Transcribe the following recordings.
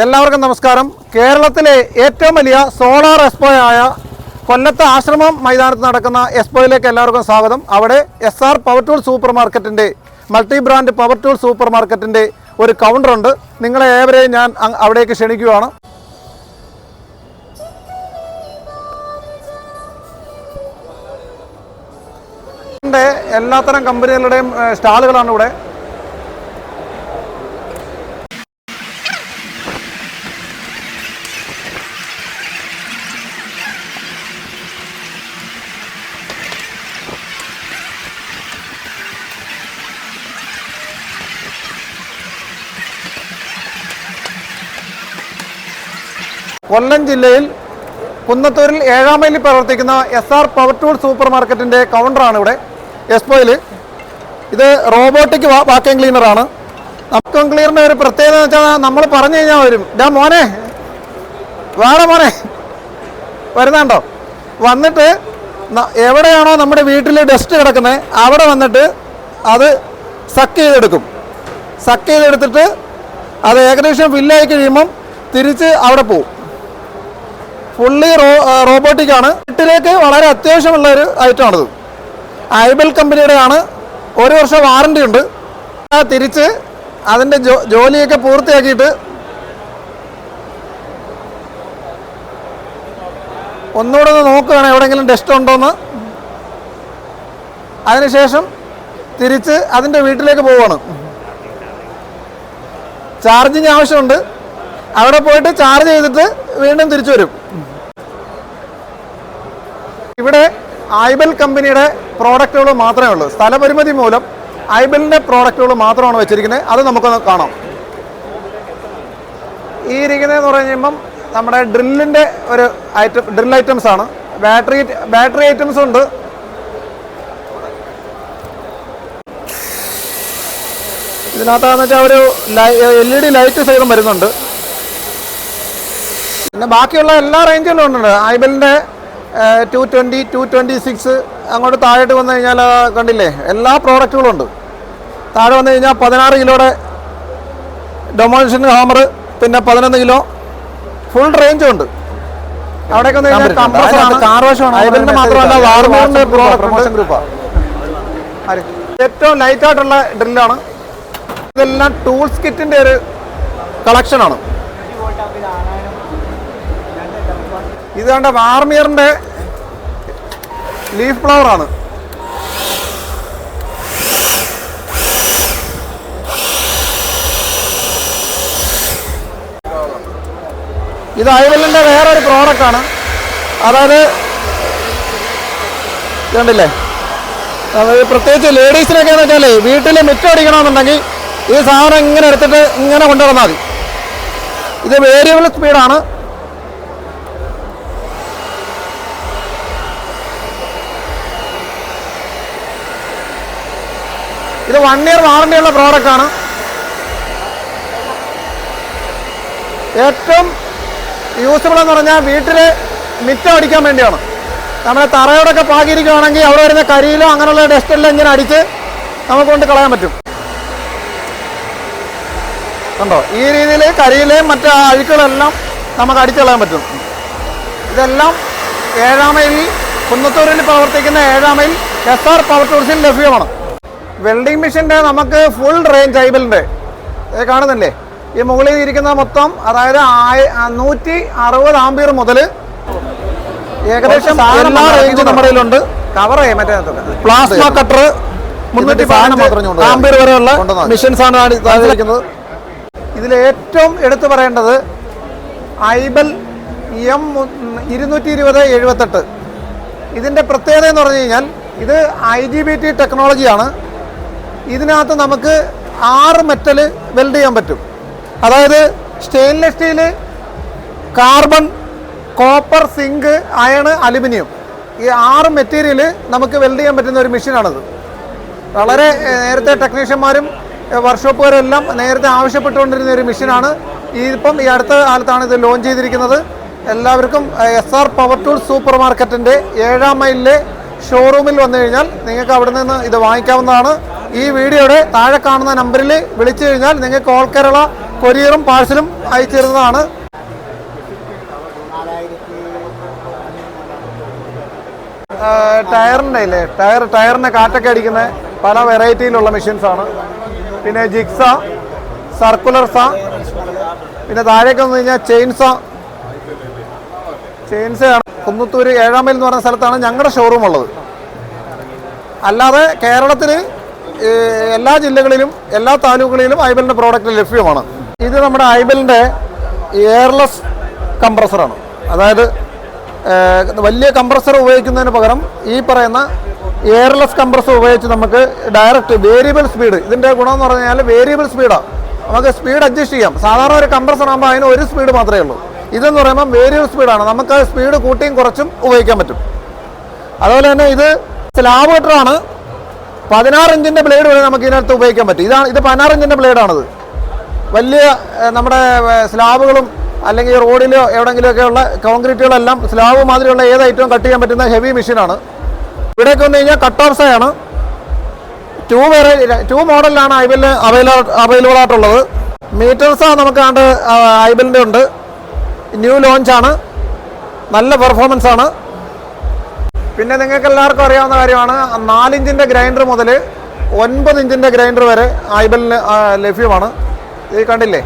എല്ലാവർക്കും നമസ്കാരം. കേരളത്തിലെ ഏറ്റവും വലിയ സോളാർ ആയ കൊല്ലത്ത് ആശ്രമം മൈതാനത്ത് നടക്കുന്ന എക്സ്പോയിലേക്ക് എല്ലാവർക്കും സ്വാഗതം. അവിടെ S R power tool super മാർക്കറ്റിന്റെ multi brand power tool super മാർക്കറ്റിന്റെ ഒരു കൗണ്ടറുണ്ട് നിങ്ങളെ ഏവരെയും ഞാൻ അവിടേക്ക് ക്ഷണിക്കുകയാണ്. എല്ലാത്തരം കമ്പനികളുടെയും സ്റ്റാളുകളാണ് ഇവിടെ. കൊല്ലം ജില്ലയിൽ കുന്നത്തൂരിൽ ഏഴാം മൈലിൽ പ്രവർത്തിക്കുന്ന S R power tool super മാർക്കറ്റിന്റെ കൗണ്ടറാണ് ഇവിടെ എസ്പോയിൽ ഇത് റോബോട്ടിക് വാക്യം ക്ലീനറാണ് വാക്യം ക്ലീനറിന്റെ ഒരു പ്രത്യേകത എന്ന് വെച്ചാൽ നമ്മൾ പറഞ്ഞു കഴിഞ്ഞാൽ വരും. ഡാ മോനെ വേണം മോനെ. വരുന്നുണ്ടോ വന്നിട്ട് എവിടെയാണോ നമ്മുടെ വീട്ടിൽ ഡസ്റ്റ് കിടക്കുന്നത് അവിടെ വന്നിട്ട് അത് സക്ക് ചെയ്തെടുക്കും. സക്ക് ചെയ്തെടുത്തിട്ട് അത് ഏകദേശം ഫില്ലായി കഴിയുമ്പം തിരിച്ച് അവിടെ പോവും. ഫുള്ളി റോബോട്ടിക് ആണ്. വീട്ടിലേക്ക് വളരെ അത്യാവശ്യമുള്ള ഒരു ഐറ്റമാണിത് ഐബൽ കമ്പനിയുടെ ആണ് ഒരു വർഷം വാറണ്ടി ഉണ്ട്. തിരിച്ച് അതിന്റെ ജോലിയൊക്കെ പൂർത്തിയാക്കിയിട്ട് ഒന്നുകൂടെ ഒന്ന് നോക്കുകയാണ് എവിടെയെങ്കിലും ഡസ്റ്റ് ഉണ്ടോയെന്ന് അതിനുശേഷം തിരിച്ച് അതിന്റെ വീട്ടിലേക്ക് പോവുകയാണ് ചാർജിങ് ആവശ്യമുണ്ട്. അവിടെ പോയിട്ട് ചാർജ് ചെയ്തിട്ട് വീണ്ടും തിരിച്ചു വരും. ഇവിടെ ഐബൽ കമ്പനിയുടെ പ്രോഡക്റ്റുകൾ മാത്രമേ ഉള്ളൂ. സ്ഥലപരിമിതി മൂലം ഐബലിന്റെ പ്രോഡക്റ്റുകൾ മാത്രമാണ് വെച്ചിരിക്കുന്നത്. അത് നമുക്കൊന്ന് കാണാം. ഈ ഇരിക്കുന്നതെന്ന് പറഞ്ഞു കഴിയുമ്പം നമ്മുടെ ഡ്രില്ലിന്റെ ഒരു ഐറ്റം ഡ്രിൽ ഐറ്റംസ് ആണ്. ബാറ്ററി ബാറ്ററി ഐറ്റംസ് ഉണ്ട്. ഇതിനകത്താന്ന് വെച്ചാൽ ഒരു എൽ ഇ ഡി ലൈറ്റ് സൈഡും വരുന്നുണ്ട്. പിന്നെ ബാക്കിയുള്ള എല്ലാ റേഞ്ചിലും ഉണ്ട് ഐബലിന്റെ two twenty two twenty six അങ്ങോട്ട് താഴോട്ട് വന്നു കഴിഞ്ഞാൽ കണ്ടില്ലേ എല്ലാ പ്രോഡക്റ്റുകളും ഉണ്ട്. താഴെ വന്നു കഴിഞ്ഞാൽ പതിനാറ് കിലോയുടെ ഡൊമോഷൻ ഹാമർ പിന്നെ പതിനൊന്ന് കിലോ ഫുൾ റേഞ്ചും ഉണ്ട്. അവിടെയൊക്കെ വന്നു കഴിഞ്ഞാൽ കംപ്രസറാണ് കാർ വാഷാണ് ഐബലിന്റെ മാത്രമല്ല വാർമോറിന്റെ പ്രോഡക്റ്റ് ഗ്രൂപ്പാണ് ഏറ്റവും ലൈറ്റായിട്ടുള്ള ഡ്രില്ലാണ് ഇതെല്ലാം ടൂൾസ് കിറ്റിന്റെ ഒരു കളക്ഷനാണ് ഇത് കണ്ട വാർമിയറിന്റെ ലീഫ് ഫ്ലവർ ആണ്. ഇത് ഐവലിന്റെ വേറൊരു പ്രോഡക്റ്റ് ആണ്. അതായത് കണ്ടില്ലേ? പ്രത്യേകിച്ച് ലേഡീസിനൊക്കെ എന്ന് വെച്ചാൽ വീട്ടിൽ മുറ്റം അടിക്കണമെന്നുണ്ടെങ്കിൽ ഈ സാധനം ഇങ്ങനെ എടുത്തിട്ട് ഇങ്ങനെ കൊണ്ടുവന്നാൽ മതി. ഇത് വേരിയബിൾ സ്പീഡാണ് ഇത് വൺ ഇയർ വാറണ്ടി ഉള്ള പ്രോഡക്റ്റ് ആണ്. ഏറ്റവും യൂസബിൾ എന്ന് പറഞ്ഞാൽ വീട്ടിൽ മിറ്റം അടിക്കാൻ വേണ്ടിയാണ്. നമ്മുടെ തറയോടൊക്കെ പാകിയിരിക്കുകയാണെങ്കിൽ അവിടെ വരുന്ന കരിയിലോ അങ്ങനെയുള്ള ഡസ്റ്റെല്ലാം ഇങ്ങനെ അടിച്ച് നമുക്ക് കൊണ്ട് കളയാൻ പറ്റും. കണ്ടോ? ഈ രീതിയിൽ കരിയിലെയും മറ്റ് അഴുക്കുകളെല്ലാം നമുക്ക് അടിച്ചു കളയാൻ പറ്റും. ഇതെല്ലാം ഏഴാമയിൽ കുന്നത്തൂരിൽ പ്രവർത്തിക്കുന്ന ഏഴാമയിൽ എസ് ആർ പവർ ടൂൾസിൽ ലഭ്യമാണ്. വെൽഡിംഗ് മെഷീന്റെ നമുക്ക് ഫുൾ റേഞ്ച് ഇത് കാണുന്നില്ലേ? ഈ മുകളിൽ ഇരിക്കുന്ന മൊത്തം അതായത് നൂറ്റി അറുപത് ആംബിയർ മുതൽ ഏകദേശം എല്ലാ റേഞ്ചും നമ്മുടെ കയ്യിലുണ്ട്. കവർ ചെയ്യാൻ മറ്റേ പ്ലാസ്മ കട്ടർ മുന്നൂറ്റി ആംബിയർ വരെയുള്ള മെഷീൻസ് ആണ് ഇരിക്കുന്നത് ഇതിൽ ഏറ്റവും എടുത്തു പറയേണ്ടത് ഐബൽ എം ഇരുന്നൂറ്റി ഇരുപത് എഴുപത്തെട്ട്. ഇതിന്റെ പ്രത്യേകത എന്ന് പറഞ്ഞു കഴിഞ്ഞാൽ ഇത് ഐ ജി ബി ടി ടെക്നോളജിയാണ്. ഇതിനകത്ത് നമുക്ക് ആറ് മെറ്റൽ വെൽഡ് ചെയ്യാൻ പറ്റും. അതായത് stainless steel carbon copper zinc iron aluminium ഈ ആറ് മെറ്റീരിയൽ നമുക്ക് വെൽഡ് ചെയ്യാൻ പറ്റുന്ന ഒരു മെഷീനാണത് വളരെ നേരത്തെ ടെക്നീഷ്യന്മാരും വർക്ക്ഷോപ്പുകാരും എല്ലാം നേരത്തെ ആവശ്യപ്പെട്ടുകൊണ്ടിരുന്ന ഒരു മെഷീനാണ് ഇതിപ്പം ഈ അടുത്ത കാലത്താണ് ഇത് ലോഞ്ച് ചെയ്തിരിക്കുന്നത്. എല്ലാവർക്കും S R power tool super മാർക്കറ്റിന്റെ ഏഴാം മൈലിലെ ഷോറൂമിൽ വന്നു കഴിഞ്ഞാൽ നിങ്ങൾക്ക് അവിടെ നിന്ന് ഇത് വാങ്ങിക്കാവുന്നതാണ്. ഈ വീഡിയോയുടെ താഴെ കാണുന്ന നമ്പറിൽ വിളിച്ചു കഴിഞ്ഞാൽ നിങ്ങൾക്ക് ഓൾ കേരള കൊരിയറും പാഴ്സലും അയച്ചിരുന്നതാണ് ടയറിന്റെ ഇല്ലേ? ടയർ ടയറിനെ കാറ്റൊക്കെ അടിക്കുന്ന പല വെറൈറ്റിയിലുള്ള മെഷീൻസ് ആണ്. പിന്നെ ജിക്സ സർക്കുലർ സ പിന്നെ താഴേക്ക് വന്നു കഴിഞ്ഞാൽ ചെയിൻസ. ചെയിൻസ ആണ്. കുന്നത്തൂര് ഏഴാം മൈൽ എന്ന് പറയുന്ന സ്ഥലത്താണ് ഞങ്ങളുടെ ഷോറൂം ഉള്ളത്. അല്ലാതെ കേരളത്തിൽ എല്ലാ ജില്ലകളിലും എല്ലാ താലൂക്കുകളിലും ഐബലിന്റെ പ്രോഡക്റ്റ് ലഭ്യമാണ്. ഇത് നമ്മുടെ ഐബലിന്റെ എയർലെസ് കംപ്രസറാണ് അതായത് വലിയ കംപ്രസർ ഉപയോഗിക്കുന്നതിന് പകരം ഈ പറയുന്ന എയർലെസ് കംപ്രസർ ഉപയോഗിച്ച് നമുക്ക് ഡയറക്റ്റ് വേരിയബിൾ സ്പീഡ് ഇതിന്റെ ഗുണമെന്ന് പറഞ്ഞു കഴിഞ്ഞാൽ വേരിയബിൾ സ്പീഡാണ് നമുക്ക് സ്പീഡ് അഡ്ജസ്റ്റ് ചെയ്യാം. സാധാരണ ഒരു കംപ്രസർ ആകുമ്പോൾ അതിന് ഒരു സ്പീഡ് മാത്രമേ ഉള്ളൂ. ഇതെന്ന് പറയുമ്പോൾ വേരിയബിൾ സ്പീഡാണ് നമുക്ക് സ്പീഡ് കൂട്ടിയും കുറച്ചും ഉപയോഗിക്കാൻ പറ്റും. അതുപോലെ തന്നെ ഇത് സ്ലാബ് കട്ടറാണ് പതിനാറ് ഇഞ്ചിന്റെ ബ്ലേഡ് വരെ നമുക്ക് ഇതിനകത്ത് ഉപയോഗിക്കാൻ പറ്റും. ഇതാണ് ഇത് പതിനാറ് ഇഞ്ചിന്റെ ബ്ലേഡാണത് വലിയ നമ്മുടെ സ്ലാബുകളും അല്ലെങ്കിൽ റോഡിലോ എവിടെയെങ്കിലുമൊക്കെ ഉള്ള കോൺക്രീറ്റുകളെല്ലാം സ്ലാബ് മാതിരിയുള്ള ഏത് ഐറ്റവും കട്ട് ചെയ്യാൻ പറ്റുന്ന ഹെവി മെഷീനാണ് ഇവിടേക്ക് വന്നു കഴിഞ്ഞാൽ കട്ട് ഓഫ് ടു വേറെ ടു മോഡലിലാണ് ഐബിൽ അവൈലബിൾ അവൈലബിൾ ആയിട്ടുള്ളത്. മീറ്റേഴ്സ് നമുക്ക് കണ്ട് ഐബിലിന്റെ ഉണ്ട്. ന്യൂ ലോഞ്ചാണ് നല്ല പെർഫോമൻസ് ആണ്. പിന്നെ നിങ്ങൾക്ക് എല്ലാവർക്കും അറിയാവുന്ന കാര്യമാണ് നാലിഞ്ചിന്റെ ഗ്രൈൻഡർ മുതൽ ഒൻപത് ഇഞ്ചിന്റെ ഗ്രൈൻഡർ വരെ ഐബലിന് ലഭ്യമാണ്. ഇത് കണ്ടില്ലേ?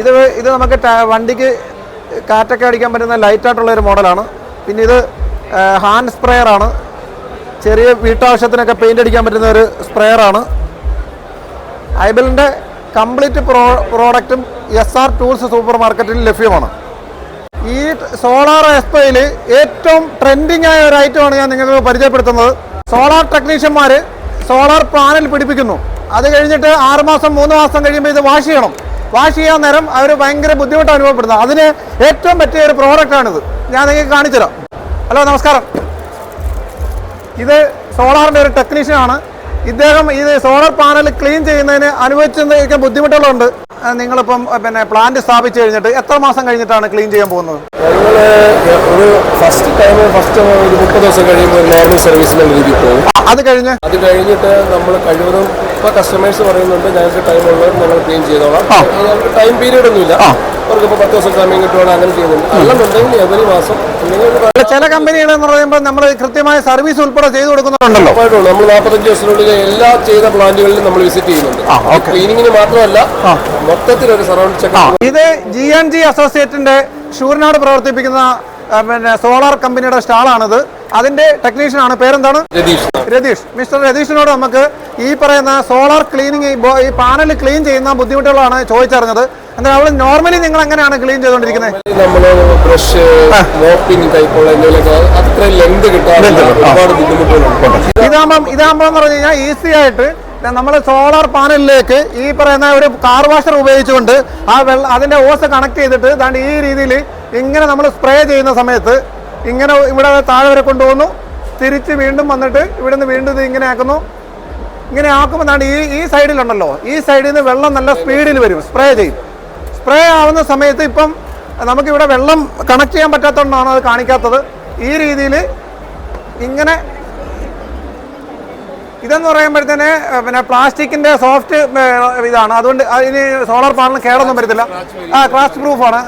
ഇത് ഇത് നമുക്ക് വണ്ടിക്ക് കാറ്റൊക്കെ അടിക്കാൻ പറ്റുന്ന ലൈറ്റായിട്ടുള്ള ഒരു മോഡലാണ്. പിന്നെ ഇത് ഹാൻഡ് സ്പ്രെയർ ആണ് ചെറിയ വീട്ടാവശ്യത്തിനൊക്കെ പെയിന്റ് അടിക്കാൻ പറ്റുന്ന ഒരു സ്പ്രെയർ ആണ് ഐബലിന്റെ കംപ്ലീറ്റ് പ്രോ പ്രോഡക്റ്റും എസ് ആർ ടൂൾസ് സൂപ്പർ മാർക്കറ്റിൽ ലഭ്യമാണ്. ഈ സോളാർ എക്സ്പോയിൽ ഏറ്റവും ട്രെൻഡിങ് ആയ ഒരു ഐറ്റമാണ് ഞാൻ നിങ്ങൾക്ക് പരിചയപ്പെടുത്തുന്നത്. സോളാർ ടെക്നീഷ്യന്മാർ സോളാർ പാനൽ പിടിപ്പിക്കുന്നു. അത് കഴിഞ്ഞിട്ട് ആറുമാസം മൂന്ന് മാസം കഴിയുമ്പോൾ ഇത് വാഷ് ചെയ്യണം. വാഷ് ചെയ്യാൻ നേരം അവർ ഭയങ്കര ബുദ്ധിമുട്ട് അനുഭവപ്പെടുന്നത്. അതിന് ഏറ്റവും പറ്റിയ ഒരു പ്രോഡക്റ്റാണിത് ഞാൻ നിങ്ങൾക്ക് കാണിച്ചുതരാം. ഹലോ നമസ്കാരം. ഇത് സോളാറിന്റെ ഒരു ടെക്നീഷ്യനാണ് ഇദ്ദേഹം ഈ സോളാർ പാനൽ ക്ലീൻ ചെയ്യുന്നതിന് അനുഭവിച്ചിരിക്കാൻ ബുദ്ധിമുട്ടുകളുണ്ട്. നിങ്ങളിപ്പം പിന്നെ പ്ലാന്റ് സ്ഥാപിച്ചു കഴിഞ്ഞിട്ട് എത്ര മാസം കഴിഞ്ഞിട്ടാണ് ക്ലീൻ ചെയ്യാൻ പോകുന്നത്? ഒരു ഫസ്റ്റ് ടൈം ഫസ്റ്റ് ഒരു മുപ്പത് ദിവസം കഴിയുമ്പോൾ നോർമൽ സർവീസിന്റെ രീതിയിൽ പോകും. അത് കഴിഞ്ഞ്? അത് കഴിഞ്ഞിട്ട് നമ്മൾ കഴിവതും ഇപ്പൊ കസ്റ്റമേഴ്സ് പറയുന്നുണ്ട് ഞങ്ങൾക്ക് ടൈം ഉള്ളത് ഞങ്ങൾ ക്ലീൻ ചെയ്തോളാം. ഞങ്ങൾക്ക് ടൈം പീരീഡ് ഒന്നുമില്ല. അവർക്ക് ഇപ്പോൾ പത്ത് ദിവസം സമയം കിട്ടുവാണെങ്കിൽ അങ്ങനെ ചെയ്യുന്നുണ്ട്. അല്ലെന്നുണ്ടെങ്കിൽ എവരി മാസം ചില കമ്പനികൾ എന്ന് പറയുമ്പോൾ നമ്മൾ കൃത്യമായ സർവീസ് ഉൾപ്പെടെ ചെയ്തു കൊടുക്കുന്നുണ്ടല്ലോ. നമ്മൾ നാൽപ്പത്തഞ്ച് ദിവസത്തിനുള്ളിൽ എല്ലാ ചെയ്ത പ്ലാന്റുകളിലും നമ്മൾ വിസിറ്റ് ചെയ്യുന്നുണ്ട്. ക്ലീനിങ്ങിന് മാത്രമല്ല മൊത്തത്തിൽ ഒരു സറൗണ്ട് ചെക്ക് ഇത് ജി എൻ ജി അസോസിയേറ്റിന്റെ ഷൂരിനോട് പ്രവർത്തിപ്പിക്കുന്ന പിന്നെ സോളാർ കമ്പനിയുടെ സ്റ്റാളാണിത്. അതിന്റെ ടെക്നീഷ്യൻ ആണ് പേരെന്താണ്? രതീഷ്. രതീഷ്. മിസ്റ്റർ രതീഷിനോട് നമുക്ക് ഈ പറയുന്ന സോളാർ ക്ലീനിങ് ഈ പാനൽ ക്ലീൻ ചെയ്യുന്ന ബുദ്ധിമുട്ടുകളാണ് ചോദിച്ചറിഞ്ഞത്. എന്നാൽ അവൾ നോർമലി നിങ്ങൾ എങ്ങനെയാണ് ക്ലീൻ ചെയ്തുകൊണ്ടിരിക്കുന്നത് നമ്മൾ ബ്രഷ് മോപ്പിംഗ് ടൈപ്പുള്ള അത്രയും ലെങ്ത് കിട്ടാറില്ല. ഒരുപാട് ബുദ്ധിമുട്ടുകളുണ്ട് ഇതാകുമ്പം ഇതാകുമ്പോൾ എന്ന് പറഞ്ഞു കഴിഞ്ഞാൽ ഈസി ആയിട്ട് നമ്മൾ സോളാർ പാനലിലേക്ക് ഈ പറയുന്ന ഒരു കാർ വാഷർ ഉപയോഗിച്ചുകൊണ്ട് ആ വെള്ളം അതിന്റെ ഓസ് കണക്ട് ചെയ്തിട്ട് ദാണ്ട് ഈ രീതിയിൽ ഇങ്ങനെ നമ്മൾ സ്പ്രേ ചെയ്യുന്ന സമയത്ത് ഇങ്ങനെ ഇവിടെ താഴെ വരെ കൊണ്ടുപോകുന്നു തിരിച്ച് വീണ്ടും വന്നിട്ട് ഇവിടുന്ന് വീണ്ടും ഇത് ഇങ്ങനെ ആക്കുന്നു. ഇങ്ങനെ ആക്കുമ്പോൾ ഈ ഈ സൈഡിലുണ്ടല്ലോ ഈ സൈഡിൽ നിന്ന് വെള്ളം നല്ല സ്പീഡിൽ വരും. സ്പ്രേ ചെയ്യും. സ്പ്രേ ആവുന്ന സമയത്ത് ഇപ്പം നമുക്കിവിടെ വെള്ളം കണക്ട് ചെയ്യാൻ പറ്റാത്തതുകൊണ്ടാണ് അത് കാണിക്കാത്തത്. ഈ രീതിയിൽ ഇങ്ങനെ ഇതെന്ന് പറയുമ്പോഴത്തേന് പിന്നെ പ്ലാസ്റ്റിക്കിന്റെ സോഫ്റ്റ് ഇതാണ്. അതുകൊണ്ട് ഇനി സോളാർ പാനൽ കേടൊന്നും വരത്തില്ല. ആ ക്രാഷ് പ്രൂഫാണ്.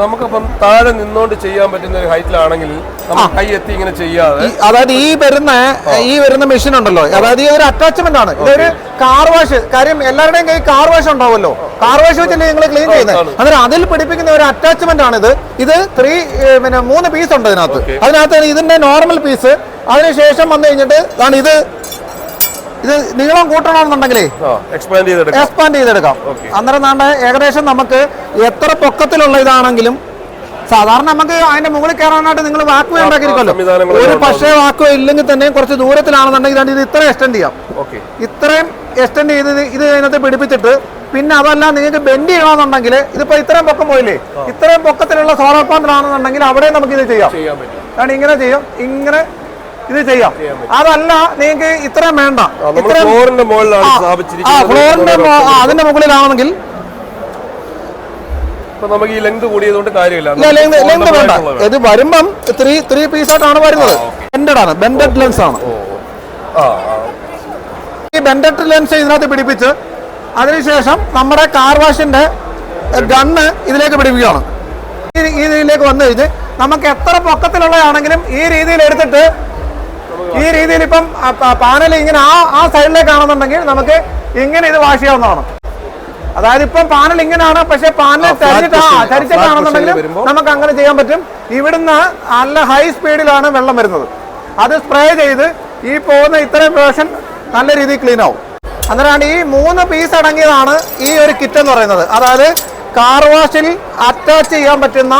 നമുക്കിപ്പം നമുക്കപ്പം താഴെ നിന്നുകൊണ്ട് ചെയ്യാൻ പറ്റുന്ന ഒരു ഹൈറ്റിലാണെങ്കിൽ കൈ എത്തി ഇങ്ങനെ ചെയ്യാതെ അതായത് ഈ വരുന്ന ഈ വരുന്ന മെഷീൻ ഉണ്ടല്ലോ. അതായത് ഈ ഒരു അറ്റാച്ച്മെന്റ് ആണ്. ഇതൊരു കാർ വാഷ് കാര്യം എല്ലാവരുടെയും കൈ കാർ വാഷ് ഉണ്ടാവുമല്ലോ. കാർ വാഷ് വെച്ചല്ലേ നിങ്ങൾ ക്ലീൻ ചെയ്യുന്നത് ആണ്. അന്നേരം അതിൽ പിടിപ്പിക്കുന്ന ഒരു അറ്റാച്ച്മെന്റ് ആണ് ഇത് ഇത് ത്രീ പിന്നെ മൂന്ന് പീസ് ഉണ്ട് ഇതിനകത്ത്. അതിനകത്ത് ഇതിന്റെ നോർമൽ പീസ് അതിനുശേഷം വന്നു കഴിഞ്ഞിട്ട് ഇതാണ് ഇത്. ഇത് നീളം കൂട്ടണമെന്നുണ്ടെങ്കിലേ എക്സ്പാൻഡ് ചെയ്തെടുക്കാം. എക്സ്പാൻഡ് ചെയ്തെടുക്കാം. അന്നേരം നാണ്ട ഏകദേശം നമുക്ക് എത്ര പൊക്കത്തിലുള്ള ഇതാണെങ്കിലും സാധാരണ നമുക്ക് അതിന്റെ മുകളിൽ കയറാനായിട്ട് നിങ്ങൾ വാക്ക് ഉണ്ടാക്കിയിരിക്കുമല്ലോ. ഒരു പക്ഷേ വാക്കോ ഇല്ലെങ്കിൽ തന്നെ കുറച്ച് ദൂരത്തിലാണെന്നുണ്ടെങ്കിൽ ഇത് ഇത്ര എക്സ്റ്റെൻഡ് ചെയ്യാം. ഇത്രയും എക്സ്റ്റെൻഡ് ചെയ്ത് ഇത് ഇതിനകത്ത് പിടിപ്പിച്ചിട്ട് പിന്നെ അതല്ല നിങ്ങൾക്ക് ബെൻഡ് ചെയ്യണമെന്നുണ്ടെങ്കിൽ ഇതിപ്പോ ഇത്രയും പൊക്കം പോയില്ലേ? ഇത്രയും പൊക്കത്തിലുള്ള സോളാർ പാനൽ ആണെന്നുണ്ടെങ്കിൽ അവിടെ നമുക്ക് ഇത് ചെയ്യാം കാരണം ഇങ്ങനെ ചെയ്യാം. ഇങ്ങനെ ഇത് ചെയ്യാം. അതല്ല നിങ്ങൾക്ക് ഇത്രയും വേണ്ട. ഫ്ലോറിന്റെ അതിന്റെ മുകളിലാണെങ്കിൽ നമുക്ക് ഈ ലെങ്ത് കൂടിയതുകൊണ്ട് കാര്യമില്ല. ലെങ്ത് വേണ്ട. ഇത് വരുമ്പം ത്രീ ത്രീ പീസായിട്ടാണ് വരുന്നത്. ബെൻഡഡ് ആണ്. ബെൻഡഡ് ലെൻസ് ആണ്. ഈ ബെൻഡഡ് ലെൻസ് ഇതിനകത്ത് പിടിപ്പിച്ച് അതിനുശേഷം നമ്മുടെ കാർ വാഷിന്റെ ഗണ്ണ് ഇതിലേക്ക് പിടിപ്പിക്കുകയാണ്. രീതിയിലേക്ക് വന്നു കഴിഞ്ഞ് നമുക്ക് എത്ര പൊക്കത്തിലുള്ളതാണെങ്കിലും ഈ രീതിയിൽ എടുത്തിട്ട് ഈ രീതിയിൽ ഇപ്പം പാനൽ ഇങ്ങനെ ആ ആ സൈഡിലേക്ക് കാണുന്നുണ്ടെങ്കിൽ നമുക്ക് ഇങ്ങനെ ഇത് വാഷ് ചെയ്യാവുന്നതാണ്. അതായത് ഇപ്പം പാനൽ ഇങ്ങനെയാണ് പക്ഷെ പാനൽ position നമുക്ക് അങ്ങനെ ചെയ്യാൻ പറ്റും. ഇവിടുന്ന് നല്ല ഹൈ സ്പീഡിലാണ് വെള്ളം വരുന്നത്. അത് സ്പ്രേ ചെയ്ത് ഈ പോകുന്ന ഇത്രയും വേർഷൻ നല്ല രീതിയിൽ ക്ലീൻ ആവും. അന്നേരമാണ് ഈ മൂന്ന് പീസ് അടങ്ങിയതാണ് ഈ ഒരു കിറ്റ് എന്ന് പറയുന്നത്. അതായത് കാർ വാഷിൽ അറ്റാച്ച് ചെയ്യാൻ പറ്റുന്ന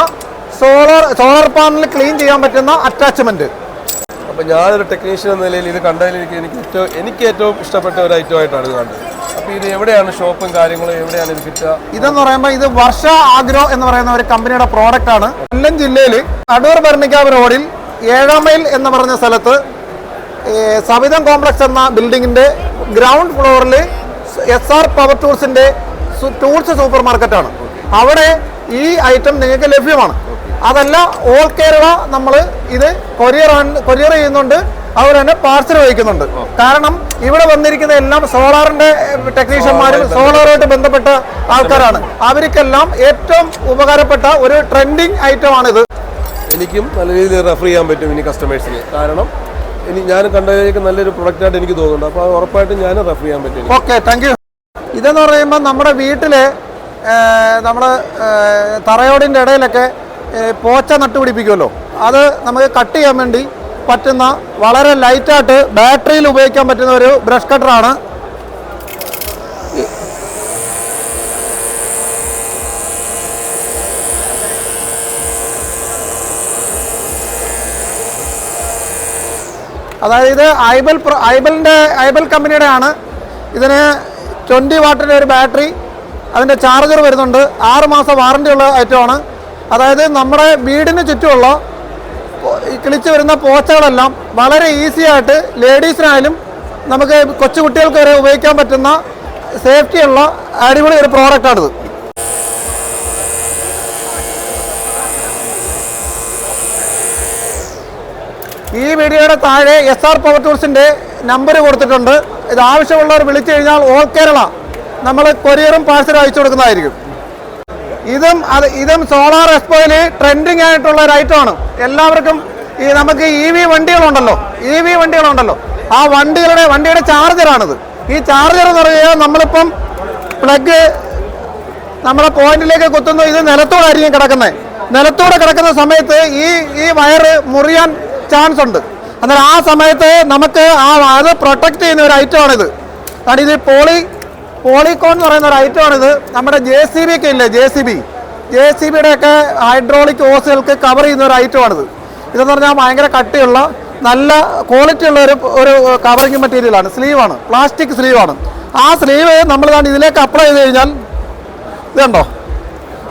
സോളാർ സോളാർ പാനൽ ക്ലീൻ ചെയ്യാൻ പറ്റുന്ന അറ്റാച്ച്മെന്റ് അപ്പൊ ഞാനൊരു ടെക്നീഷ്യൻ എന്ന നിലയിൽ ഇത് കണ്ടതിൽ എനിക്ക് എനിക്ക് ഏറ്റവും എനിക്ക് ഏറ്റവും ഇഷ്ടപ്പെട്ട ഒരു ഐറ്റം ആയിട്ടാണ് ഇത് കണ്ടത്. അപ്പോൾ ഇത് എവിടെയാണ് ഷോപ്പും കാര്യങ്ങളും എവിടെയാണ് ഇത് കിട്ടുക? ഇതെന്ന് പറയുമ്പോൾ ഇത് വർഷ ആഗ്രോ എന്ന് പറയുന്ന ഒരു കമ്പനിയുടെ പ്രോഡക്റ്റ് ആണ്. കൊല്ലം ജില്ലയിൽ അടൂർ ഭരണിക്കാവ് റോഡിൽ ഏഴാം മൈൽ എന്ന് പറഞ്ഞ സ്ഥലത്ത് സവിതം കോംപ്ലക്സ് എന്ന ബിൽഡിങ്ങിന്റെ ഗ്രൗണ്ട് ഫ്ലോറിൽ എസ് ആർ പവർ ടൂൾസിന്റെ ടൂൾസ് സൂപ്പർ മാർക്കറ്റാണ് അവിടെ ഈ ഐറ്റം നിങ്ങൾക്ക് ലഭ്യമാണ്. അതല്ല ഓൾ കേരള നമ്മൾ ഇത് കൊറിയർ കൊറിയർ ചെയ്യുന്നുണ്ട്. അവർ തന്നെ പാർസൽ വഹിക്കുന്നുണ്ട്. കാരണം ഇവിടെ വന്നിരിക്കുന്ന എല്ലാം സോളാറിന്റെ ടെക്നീഷ്യന്മാരും സോളാറുമായിട്ട് ബന്ധപ്പെട്ട ആൾക്കാരാണ്. അവർക്കെല്ലാം ഏറ്റവും ഉപകാരപ്പെട്ട ഒരു ട്രെൻഡിങ് ഐറ്റം ആണിത് എനിക്കും നല്ല രീതിയിൽ റെഫർ ചെയ്യാൻ പറ്റും ഇനി കസ്റ്റമേഴ്സിന് കാരണം ഇനി ഞാൻ കണ്ടതിലേക്ക് നല്ലൊരു പ്രൊഡക്റ്റ് ആയിട്ട് എനിക്ക് തോന്നുന്നുണ്ട്. അപ്പോൾ അത് ഉറപ്പായിട്ടും ഞാൻ റെഫർ ചെയ്യാൻ പറ്റും. ഓക്കെ താങ്ക് യു ഇതെന്ന് പറയുമ്പോൾ നമ്മുടെ വീട്ടിലെ നമ്മൾ തറയോടിന്റെ ഇടയിലൊക്കെ പോച്ച നട്ടുപിടിപ്പിക്കുമല്ലോ. അത് നമുക്ക് കട്ട് ചെയ്യാൻ വേണ്ടി പറ്റുന്ന വളരെ ലൈറ്റായിട്ട് ബാറ്ററിയിൽ ഉപയോഗിക്കാൻ പറ്റുന്ന ഒരു ബ്രഷ് കട്ടറാണ്. അതായത് ഇത് ഐബൽ ഐബലിന്റെ ഐബൽ കമ്പനിയുടെ ആണ് ഇതിന് ട്വന്റി വാട്ടിന്റെ ഒരു ബാറ്ററി അതിന്റെ ചാർജർ വരുന്നുണ്ട്. ആറ് മാസം വാറണ്ടി ഉള്ള ഐറ്റമാണ്. അതായത് നമ്മുടെ വീടിന് ചുറ്റുമുള്ള കിളിച്ചു വരുന്ന പോച്ചകളെല്ലാം വളരെ ഈസി ആയിട്ട് ലേഡീസിനായാലും നമുക്ക് കൊച്ചുകുട്ടികൾക്ക് വരെ ഉപയോഗിക്കാൻ പറ്റുന്ന സേഫ്റ്റിയുള്ള അടിപൊളി ഒരു പ്രോഡക്റ്റാണിത് ഈ വീഡിയോയുടെ താഴെ എസ് ആർ പവർ ടൂൾസിന്റെ നമ്പർ കൊടുത്തിട്ടുണ്ട്. ഇത് ആവശ്യമുള്ളവർ വിളിച്ചു കഴിഞ്ഞാൽ ഓൾ കേരള നമ്മൾ കൊറിയറും പാഴ്സലും അയച്ചു കൊടുക്കുന്നതായിരിക്കും. ഇതും അത് ഇതും സോളാർ എക്സ്പോയിൽ ട്രെൻഡിങ് ആയിട്ടുള്ള ഒരു ഐറ്റമാണ് എല്ലാവർക്കും ഈ നമുക്ക് ഇ വി വണ്ടികളുണ്ടല്ലോ. ഇ വി വണ്ടികളുണ്ടല്ലോ. ആ വണ്ടികളുടെ വണ്ടിയുടെ ചാർജറാണിത് ഈ ചാർജർ എന്ന് പറയുക നമ്മളിപ്പം പ്ലഗ് നമ്മളെ പോയിന്റിലേക്ക് കുത്തുന്നു. ഇത് നിലത്തോടായിരിക്കും കിടക്കുന്നത് നിലത്തൂടെ കിടക്കുന്ന സമയത്ത് ഈ ഈ വയറ് മുറിയാൻ ചാൻസ് ഉണ്ട്. അന്നേരം ആ സമയത്ത് നമുക്ക് ആ അത് പ്രൊട്ടക്ട് ചെയ്യുന്ന ഒരു ഐറ്റമാണിത് കാരണം ഇത് പോളി പോളിക്കോൺ എന്ന് പറയുന്ന ഒരു ഐറ്റമാണിത് നമ്മുടെ ജെ സി ബി ഒക്കെ ഇല്ലേ? J C B J C ബിയുടെ ഒക്കെ ഹൈഡ്രോളിക് ഓസുകൾക്ക് കവർ ചെയ്യുന്ന ഒരു ഐറ്റമാണിത് ഇതെന്ന് പറഞ്ഞാൽ ഭയങ്കര കട്ടിയുള്ള നല്ല ക്വാളിറ്റി ഉള്ള ഒരു ഒരു കവറിങ് മെറ്റീരിയലാണ് സ്ലീവാണ് പ്ലാസ്റ്റിക് സ്ലീവാണ് ആ സ്ലീവ് നമ്മൾ ഇതിലേക്ക് അപ്ലൈ ചെയ്ത് കഴിഞ്ഞാൽ ഇതുണ്ടോ?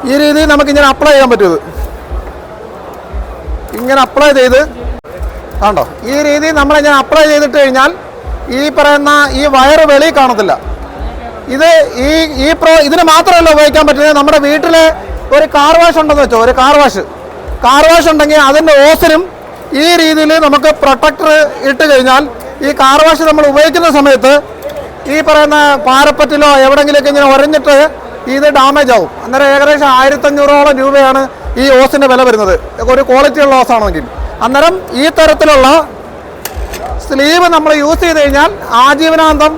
ഈ രീതിയിൽ നമുക്ക് ഇങ്ങനെ അപ്ലൈ ചെയ്യാൻ പറ്റും ഇങ്ങനെ അപ്ലൈ ചെയ്ത് കണ്ടോ? ഈ രീതിയിൽ നമ്മളിങ്ങനെ അപ്ലൈ ചെയ്തിട്ട് കഴിഞ്ഞാൽ ഈ പറയുന്ന ഈ വയറ് വെളിയിൽ കാണത്തില്ല. ഇത് ഈ ഈ പ്രോ ഇതിന് മാത്രമല്ല ഉപയോഗിക്കാൻ പറ്റുന്നത് നമ്മുടെ വീട്ടിൽ ഒരു കാർ വാഷ് ഉണ്ടെന്ന് വെച്ചോ ഒരു കാർ വാഷ് കാർ വാഷ് ഉണ്ടെങ്കിൽ അതിന്റെ ഓസിനും ഈ രീതിയിൽ നമുക്ക് പ്രൊട്ടക്ടർ ഇട്ട് കഴിഞ്ഞാൽ ഈ കാർ വാഷ് നമ്മൾ ഉപയോഗിക്കുന്ന സമയത്ത് ഈ പറയുന്ന പാരപ്പറ്റിലോ എവിടെങ്കിലുമൊക്കെ ഇങ്ങനെ ഉരഞ്ഞിട്ട് ഇത് ഡാമേജ് ആവും. അന്നേരം ഏകദേശം ആയിരത്തഞ്ഞൂറോളം രൂപയാണ് ഈ ഓസിന്റെ വില വരുന്നത്. ഒരു ക്വാളിറ്റിയുള്ള ഓസാണെങ്കിൽ. അന്നേരം ഈ തരത്തിലുള്ള സ്ലീവ് നമ്മൾ യൂസ് ചെയ്ത് കഴിഞ്ഞാൽ ആജീവനാന്തം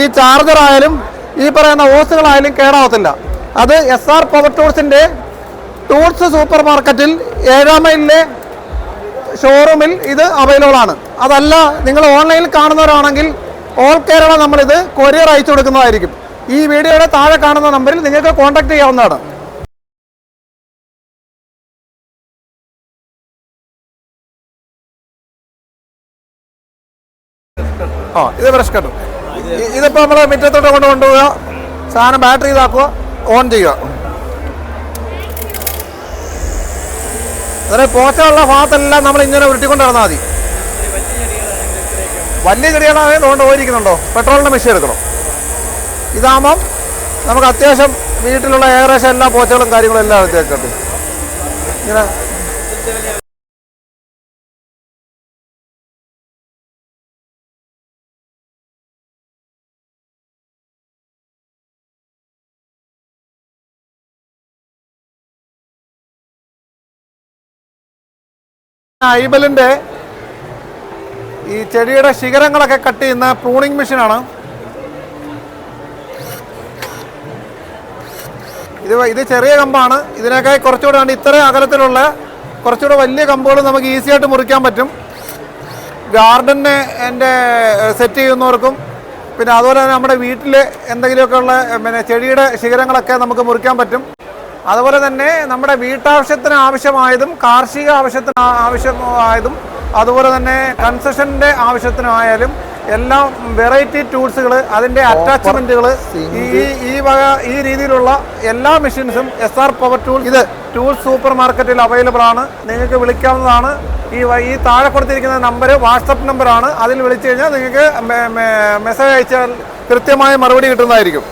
ഈ ചാർജർ ആയാലും ഈ പറയുന്ന ഓസുകളായാലും കേടാവത്തില്ല. അത് എസ് ആർ പവർ ടൂൾസിന്റെ ടൂൾസ് സൂപ്പർ മാർക്കറ്റിൽ ഏഴാം മൈലിലെ ഷോറൂമിൽ ഇത് അവൈലബിൾ ആണ്. അതല്ല നിങ്ങൾ ഓൺലൈനിൽ കാണുന്നവരാണെങ്കിൽ ഓൾ കേരള നമ്മളിത് കൊറിയർ അയച്ചു കൊടുക്കുന്നതായിരിക്കും. ഈ വീഡിയോയുടെ താഴെ കാണുന്ന നമ്പറിൽ നിങ്ങൾക്ക് കോൺടാക്ട് ചെയ്യാവുന്നതാണ്. ആ ഇതിപ്പോൾ നമ്മൾ മുറ്റത്തോട്ട് കൊണ്ട് കൊണ്ടുപോവുക. സാധനം ബാറ്ററി ഇതാക്കുക. ഓൺ ചെയ്യുക. അതായത് പോച്ചുള്ള ഭാഗത്തെല്ലാം നമ്മൾ ഇങ്ങനെ ഉരുട്ടിക്കൊണ്ട് നടന്നാൽ മതി. വലിയ ചെടികളാണെങ്കിൽ കൊണ്ട് പോയിരിക്കുന്നുണ്ടോ? പെട്രോളിന്റെ മെഷീൻ എടുക്കണം. ഇതാകുമ്പം നമുക്ക് അത്യാവശ്യം വീട്ടിലുള്ള ഏകദേശം എല്ലാ പോച്ചകളും കാര്യങ്ങളും എല്ലാം എടുത്തേക്കട്ടെ ഇങ്ങനെ. ഐബലിന്റെ ഈ ചെടിയുടെ ശിഖരങ്ങളൊക്കെ കട്ട് ചെയ്യുന്ന പ്രൂണിങ് മെഷീനാണ്. ഇത് ഇത് ചെറിയ കമ്പാണ്. ഇതിനൊക്കെ കുറച്ചുകൂടെ ആണ് ഇത്രയും അകലത്തിലുള്ള കുറച്ചുകൂടെ വലിയ കമ്പുകൾ നമുക്ക് ഈസി ആയിട്ട് മുറിക്കാൻ പറ്റും. ഗാർഡനെ എന്റെ സെറ്റ് ചെയ്യുന്നവർക്കും പിന്നെ അതുപോലെ തന്നെ നമ്മുടെ വീട്ടിൽ എന്തെങ്കിലുമൊക്കെ ഉള്ള പിന്നെ ചെടിയുടെ ശിഖരങ്ങളൊക്കെ നമുക്ക് മുറിക്കാൻ പറ്റും. അതുപോലെ തന്നെ നമ്മുടെ വീട്ടാവശ്യത്തിന് ആവശ്യമായതും കാർഷിക ആവശ്യത്തിന് ആവശ്യമായതും അതുപോലെ തന്നെ കൺസെഷന്റെ ആവശ്യത്തിനായാലും എല്ലാം വെറൈറ്റി ടൂൾസുകൾ അതിന്റെ അറ്റാച്ച്മെന്റുകൾ ഈ ഈ- വക ഈ രീതിയിലുള്ള എല്ലാ മെഷീൻസും എസ് ആർ പവർ ടൂൾ ഇത് ടൂൾ സൂപ്പർ മാർക്കറ്റിൽ അവൈലബിൾ ആണ്. നിങ്ങൾക്ക് വിളിക്കാവുന്നതാണ്. ഈ ഈ താഴെ കൊടുത്തിരിക്കുന്ന നമ്പർ വാട്സപ്പ് നമ്പറാണ്. അതിൽ വിളിച്ചു കഴിഞ്ഞാൽ നിങ്ങൾക്ക് മെസ്സേജ് അയച്ചാൽ കൃത്യമായ മറുപടി കിട്ടുന്നതായിരിക്കും.